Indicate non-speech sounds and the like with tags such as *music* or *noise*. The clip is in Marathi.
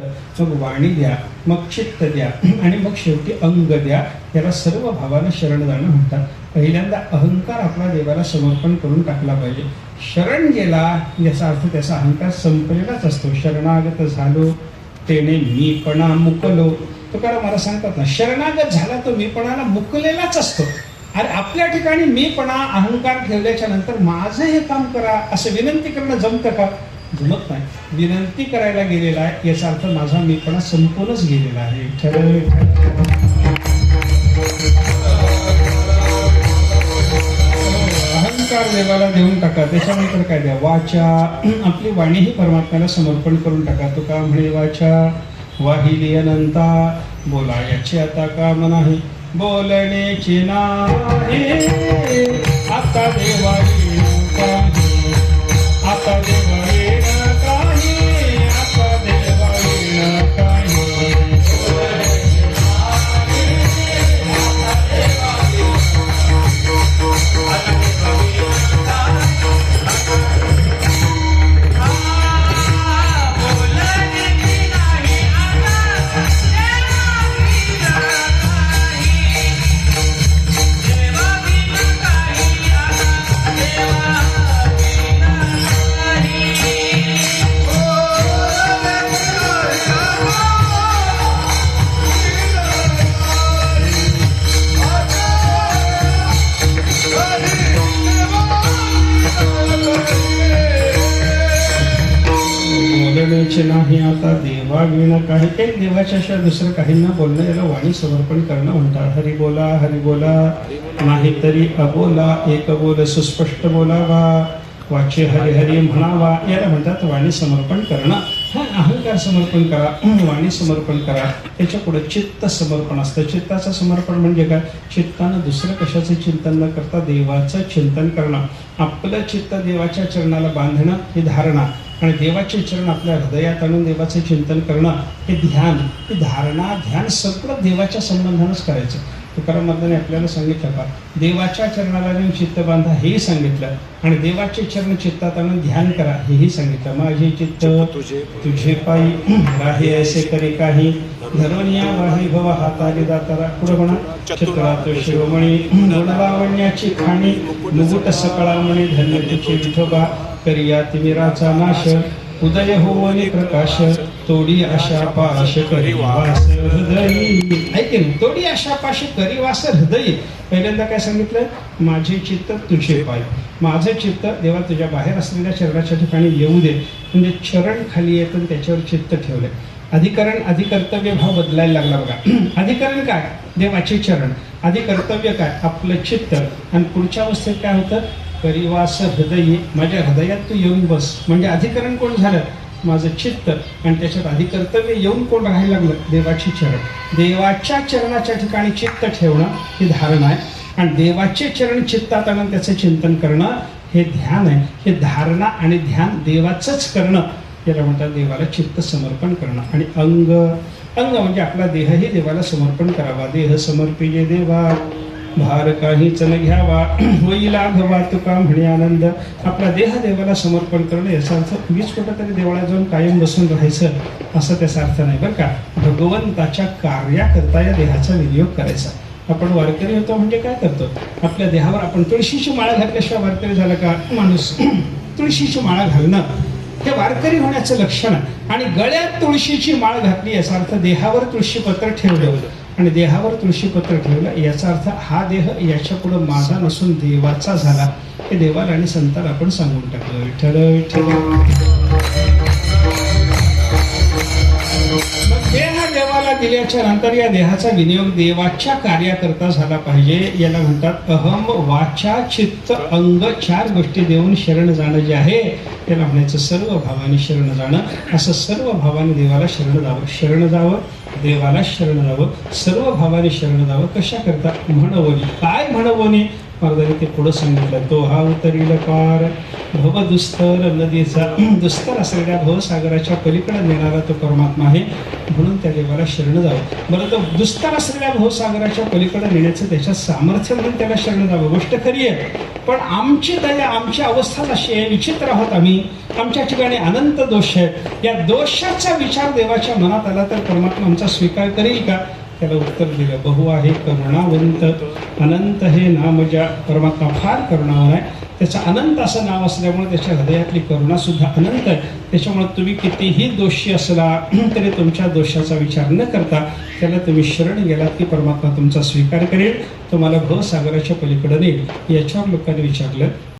मग वाणी द्या मग चित्त द्या आणि मग शेवटी अंग द्या याला सर्व भावानं शरण जाणं म्हणतात. पहिल्यांदा अहंकार आपला देवाला समर्पण करून टाकला पाहिजे. शरण गेला याचा अर्थ त्याचा अहंकार संपलेलाच असतो. शरणागत झालो तेने मीपणा मुकलो. तुकाराम मला सांगतात ना शरणागत झाला तो मीपणाला मुकलेलाच असतो. अरे आपल्या ठिकाणी मीपणा अहंकार ठेवल्याच्या नंतर माझं हे काम करा असं विनंती करणं जमतं का? जमत नाही. विनंती करायला गेलेला आहे याचा अर्थ माझा मीपणा संपूर्णच गेलेला आहे. अहंकार देवाला देऊन टाका त्याच्यानंतर काय द्या? वाचा. आपली वाणीही परमात्म्याला समर्पण करून टाका. तो का म्हणे वाचा वाहिली अनंता बोला याची आता काम नाही बोलण्याची नाही. आता देवा बोलण्याचे नाही आता देवा विण काही काही देवाच्या दुसरं काहींना बोलणं याला वाणी समर्पण करणं म्हणतात. हरी बोला हरी बोला नाहीतरी अबोला एक बोल सुस्पष्ट बोलावा वाचे हरी हरी म्हणावा याला म्हणतात वाणी समर्पण करणं. हा अहंकार समर्पण करा वाणी समर्पण करा. त्याच्या पुढे चित्त समर्पण असतं. चित्ताचं समर्पण म्हणजे काय? चित्तानं दुसरं कशाचं चिंतन न करता देवाचं चिंतन करणं. आपलं चित्त देवाच्या चरणाला बांधणं ही धारणा. आणि देवाचे चरण आपल्या हृदयात आणून देवाचे चिंतन करणं हे ध्यान ही धारणा ध्यान सगळं देवाच्या संबंधानंच करायचं. तुकाराम महाराजांनी आपल्याला सांगितलं का देवाच्या चरणाला नेऊन चित्त बांधा हेही सांगितलं आणि देवाचे चरण चित्तात आणून ध्यान करा हेही सांगितलं. माझे चित्त तुझे तुझे पायी राही ऐसे करी काही. धरवनिया वाही भव हाताली दातारा. पुढे म्हणा चित्रात शिरोमणी गुणलावण्याची खाणी मुकुट सकळामणी धन्य तुझे विठोबा. करिया तिमिराचा नाश उदय होवनी प्रकाश तोडी आशा पाश करी वास हृदय. ऐके तोडी आशा पाश करी वास हृदयी. पहिल्यांदा काय सांगितलं? माझे चित्त तुझे पाय. माझं चित्त देवा तुझ्या बाहेर असलेल्या चरणाच्या ठिकाणी येऊ दे. म्हणजे चरण खाली येतं आणि त्याच्यावर चित्त ठेवलंय. अधिकरण अधिकर्तव्य भाव बदलायला लागला बघा. *clears throat* अधिकरण काय? देवाचे चरण. अधिकर्तव्य काय? आपलं चित्त. आणि पुढच्या अवस्थेत काय होतं? परिवास हृदय माझ्या हृदयात तू येऊन बस. म्हणजे अधिकरण कोण झालं? माझं चित्त. आणि त्याच्यात अधिकर्तव्य येऊन कोण राहायला लागलं? देवाची चरण. देवाच्या चरणाच्या ठिकाणी चित्त ठेवणं ही धारणा आहे. आणि देवाचे चरण चित्तात आणून त्याचं चिंतन करणं हे ध्यान आहे. हे धारणा आणि ध्यान देवाचंच करणं. याला म्हणतात देवाला चित्त समर्पण करणं. आणि अंग. अंग म्हणजे आपला देहही देवाला समर्पण करावा. देह समर्पिजे देवा. भार काहीच न घ्यावा होई लाघवा तुका म्हणे आनंद. आपला देह देवाला समर्पण करणं याचा अर्थ वीस कुठंतरी देवळात जाऊन कायम बसून राहायचं असं त्याचा अर्थ नाही बरं का. भगवंताच्या कार्याकरता या देहाचा विनियोग करायचा. आपण वारकरी होतो म्हणजे काय करतो? आपल्या देहावर आपण तुळशीची माळा घातल्याशिवाय वारकरी झाला का? माणूस *clears throat* तुळशीची माळा घालणं हे वारकरी होण्याचं लक्षण आणि गळ्यात तुळशीची माळ घातली याचा अर्थ देहावर तुळशीपत्र ठेवलं. आणि देहावर तुळशीपत्र ठेवलं याचा अर्थ हा देह याच्या पुढं माझा नसून देवाचा झाला. हे देवाला आणि संताला आपण सांगून टाकलं विठ्ठल विठ्ठल देह देवाला दिल्याच्या नंतर या देहाचा विनियोग देवाच्या कार्याकरता झाला पाहिजे. याला म्हणतात अहम वाचा चित्त अंग चार गोष्टी देऊन शरण जाणं जे आहे त्याला म्हणायचं सर्व भावाने शरण जाणं. असं सर्व भावाने देवाला शरण जावं शरण जावं. देवाला शरण जावं सर्व भावाने शरण जावं कशा करता म्हणवणी काय म्हणवणी महाराजांनी ते पुढं सांगितलं तो हा उतरील पार भव दुस्तर नदीचा दुस्तर असलेल्या भवसागराच्या पलीकडे नेणारा तो परमात्मा आहे. म्हणून त्या देवाला शरण जावं. बरं तर दुस्तर असलेल्या भवसागराच्या पलीकडे नेण्याचं त्याच्या सामर्थ्य म्हणून त्याला शरण जावं. गोष्ट खरी आहे. पण आमची दया आमची अवस्थाच अशी आहे विचित्र आहोत आम्ही. आमच्या ठिकाणी अनंत दोष आहेत. या दोषाचा विचार देवाच्या मनात आला तर परमात्मा आमचा स्वीकार करेल का? त्याला उत्तर दिलं. बहु आहे करुणावंत अनंत हे नाम ज्या परमात्मा फार करुणावर आहे. त्याचं अनंत असं नाव असल्यामुळे त्याच्या हृदयातली करुणासुद्धा अनंत आहे. त्याच्यामुळे तुम्ही कितीही दोषी असला *clears throat* तरी तुमच्या दोषाचा विचार न करता त्याला तुम्ही शरण गेलात की परमात्मा तुमचा स्वीकार करेल. तुम्हाला भवसागराच्या पलीकडे नेईल. याच्यावर लोकांनी विचारलं.